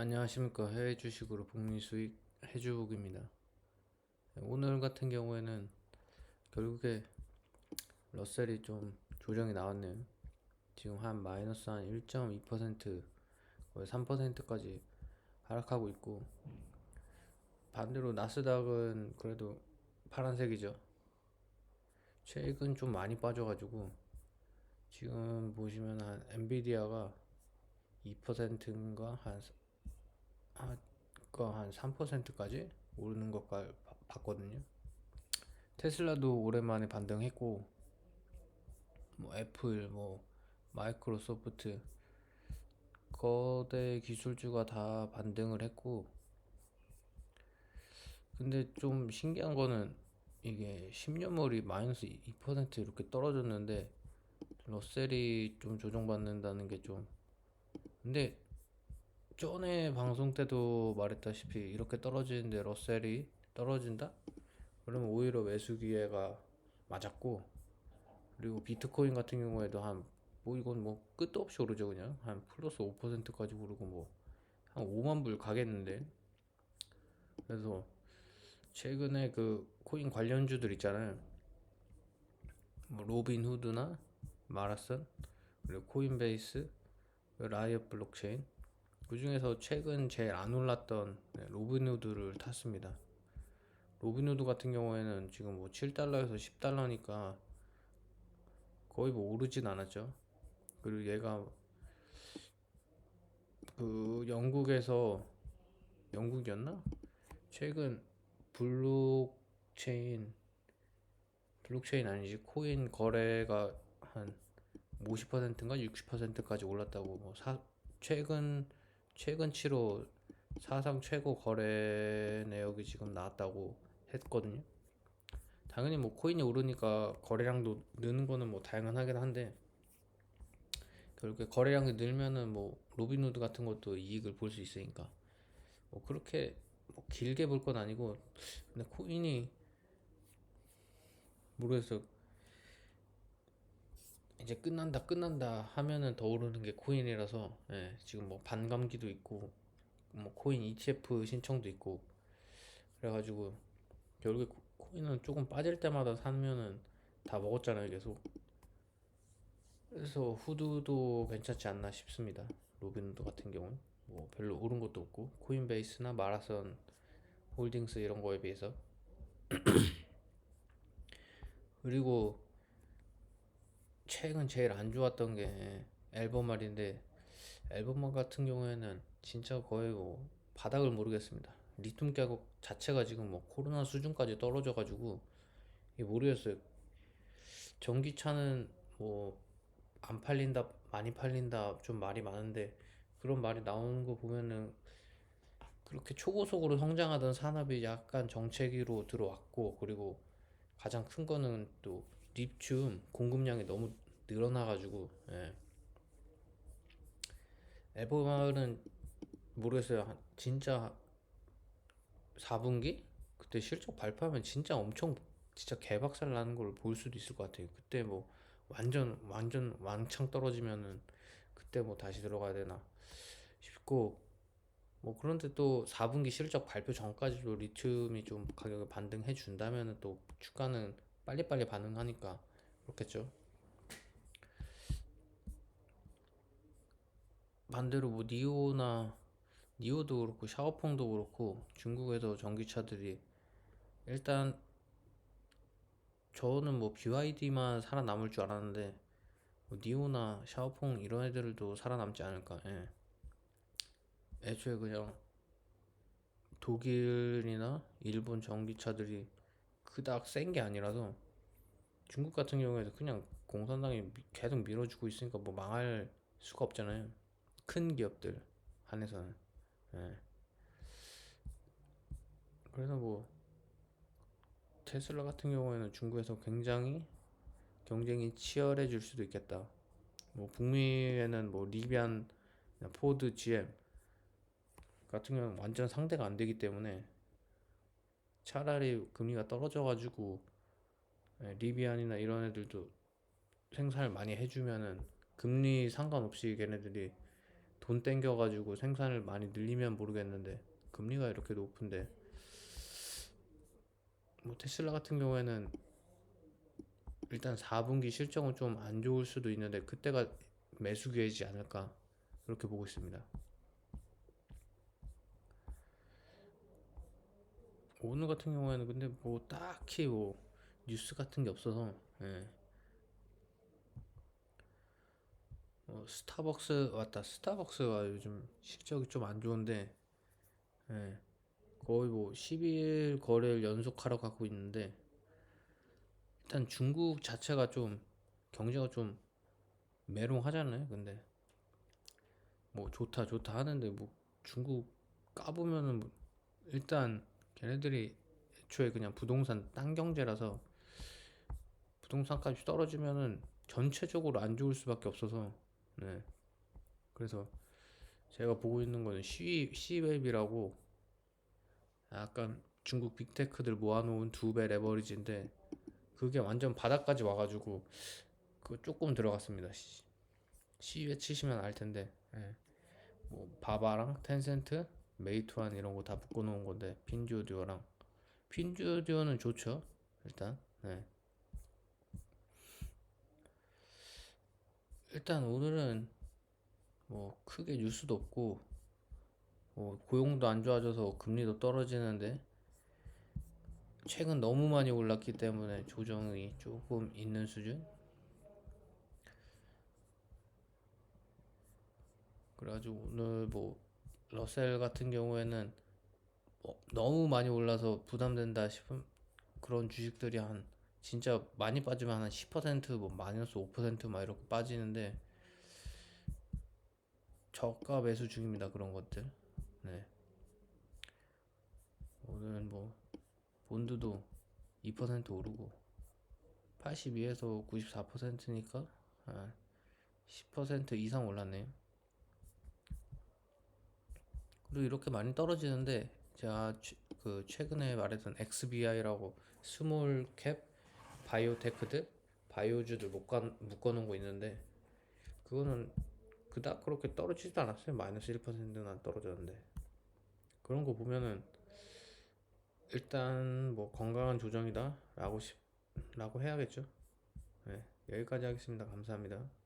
안녕하십니까 해외 주식으로 복리 수익 해주국입니다. 오늘 같은 경우에는 결국에 러셀이 좀 조정이 나왔네요. 지금 한 마이너스 한 1.2% 거의 3%까지 하락하고 있고 반대로 나스닥은 그래도 파란색이죠. 최근 좀 많이 빠져가지고 지금 보시면 한 엔비디아가 2%인가 한 한 3%까지 오르는 것까지 봐- 봤거든요. 테슬라도 오랜만에 반등했고 뭐 애플 뭐 마이크로소프트 거대 기술주가 다 반등을 했고 근데 좀 신기한 거는 이게 10년물이 마이너스 2% 이렇게 떨어졌는데 러셀이 좀 조정받는다는 게 좀 근데 전에 방송 때도 말했다시피 이렇게 떨어지는데 러셀이 떨어진다? 그러면 오히려 매수 기회가 맞았고 그리고 비트코인 같은 경우에도 한 뭐 이건 뭐 끝도 없이 오르죠 그냥. 한 플러스 5%까지 오르고 뭐 한 5만 불 가겠는데. 그래서 최근에 그 코인 관련주들 있잖아요. 뭐 로빈 후드나 마라슨 그리고 코인베이스 라이엇 블록체인 그 중에서 최근 제일 안 올랐던 네, 로빈후드를 탔습니다. 로빈후드 같은 경우에는 지금 뭐 7달러에서 10달러니까 거의 뭐 오르진 않았죠. 그리고 얘가 그 영국에서 영국이었나? 최근 블록체인 블록체인 아니지 코인 거래가 한 50%인가 60%까지 올랐다고 뭐 사, 최근 최근 치로 사상 최고 거래 내역이 지금 나왔다고 했거든요. 당연히 뭐 코인이 오르니까 거래량도 느는 거는 뭐 당연하긴 한데 결국에 거래량이 늘면은 뭐 로빈후드 같은 것도 이익을 볼 수 있으니까 뭐 그렇게 뭐 길게 볼 건 아니고 근데 코인이 모르겠어 이제 끝난다 끝난다 하면은 더 오르는 게 코인이라서 예, 지금 뭐 반감기도 있고 뭐 코인 ETF 신청도 있고. 그래가지고 결국에 코- 코인은 조금 빠질 때마다 사면은 다 먹었잖아요 계속. 그래서 후드도 괜찮지 않나 싶습니다. 로빈후드 같은 경우는. 뭐 별로 오른 것도 없고. 코인베이스나 마라선 홀딩스 이런 거에 비해서. 그리고 최근 제일 안 좋았던 게 앨범말인데 앨범말 같은 경우에는 진짜 거의 뭐 바닥을 모르겠습니다. 리튬 가격 자체가 지금 뭐 코로나 수준까지 떨어져가지고 이게 모르겠어요. 전기차는 뭐 안 팔린다, 많이 팔린다 좀 말이 많은데 그런 말이 나오는 거 보면은 그렇게 초고속으로 성장하던 산업이 약간 정체기로 들어왔고 그리고 가장 큰 거는 또 리튬 공급량이 너무 늘어나가지고 예. 앨범은 모르겠어요. 한- 진짜 4분기? 그때 실적 발표하면 진짜 엄청 진짜 개박살 나는 걸 볼 수도 있을 것 같아요. 그때 뭐 완전 완전 왕창 떨어지면은 그때 뭐 다시 들어가야 되나 싶고 뭐 그런데 또 4분기 실적 발표 전까지도 리튬이 좀 가격을 반등해 준다면은 또 주가는 빨리빨리 반응하니까 그렇겠죠. 반대로 뭐 니오나 니오도 그렇고 샤오퐁도 그렇고 중국에서 전기차들이 일단 저는 뭐 BYD만 살아남을 줄 알았는데 뭐 니오나 샤오퐁 이런 애들도 살아남지 않을까. 예. 애초에 그냥 독일이나 일본 전기차들이 그닥 센 게 아니라서 중국 같은 경우에도 그냥 공산당이 미- 계속 밀어주고 있으니까 뭐 망할 수가 없잖아요. 큰 기업들 한해서는. 예. 그래서 뭐 테슬라 같은 경우에는 중국에서 굉장히 경쟁이 치열해질 수도 있겠다. 뭐 북미에는 뭐 리비안, 포드, GM 같은 경우는 완전 상대가 안 되기 때문에 차라리 금리가 떨어져가지고 예, 리비안이나 이런 애들도 생산을 많이 해주면은 금리 상관없이 걔네들이 돈 땡겨가지고 생산을 많이 늘리면 모르겠는데 금리가 이렇게 높은데 뭐 테슬라 같은 경우에는 일단 4분기 실적은 좀 안 좋을 수도 있는데 그때가 매수 기회이지 않을까 그렇게 보고 있습니다. 오늘 같은 경우에는 근데 뭐 딱히 뭐 뉴스 같은 게 없어서 예. 어, 스타벅스 왔다. 스타벅스가 요즘 실적이 좀 안 좋은데 예. 거의 뭐 12일 거래를 연속 하러 가고 있는데 일단 중국 자체가 좀 경제가 좀 메롱하잖아요. 근데 뭐 좋다 좋다 하는데 뭐 중국 까보면은 뭐 일단 걔네들이 애초에 그냥 부동산 땅 경제라서 부동산 값이 떨어지면은 전체적으로 안 좋을 수밖에 없어서 네. 그래서 제가 보고 있는 거는 C C웹이라고 약간 중국 빅테크들 모아놓은 두 배 레버리지인데 그게 완전 바닥까지 와가지고 그 조금 들어갔습니다. C C웹 치시면 알 텐데 예. 뭐 바바랑 텐센트, 메이투안 이런 거 다 묶어놓은 건데 핀주디오랑. 핀주디오는 좋죠 일단. 네. 일단 오늘은 뭐 크게 뉴스도 없고 뭐 고용도 안 좋아져서 금리도 떨어지는데 최근 너무 많이 올랐기 때문에 조정이 조금 있는 수준. 그래가지고 오늘 뭐 러셀 같은 경우에는 뭐 너무 많이 올라서 부담된다 싶은 그런 주식들이 한 진짜 많이 빠지면 한 10%뭐 마이너스 5%막 이렇게 빠지는데 저가 매수 중입니다 그런 것들. 네. 오늘 뭐 본드도 2% 오르고 82에서 94%니까 10% 이상 올랐네요 그리고 이렇게 많이 떨어지는데 제가 최- 그 최근에 말했던 XBI라고 스몰 캡 바이오테크들 바이오주들 묶어 묶어놓은 거 있는데 그거는 그닥 그렇게 떨어지지도 않았어요. 마이너스 1%나 떨어졌는데. 그런 거 보면은 일단 뭐 건강한 조정이다 라고 싶 라고 해야겠죠? 네 여기까지 하겠습니다. 감사합니다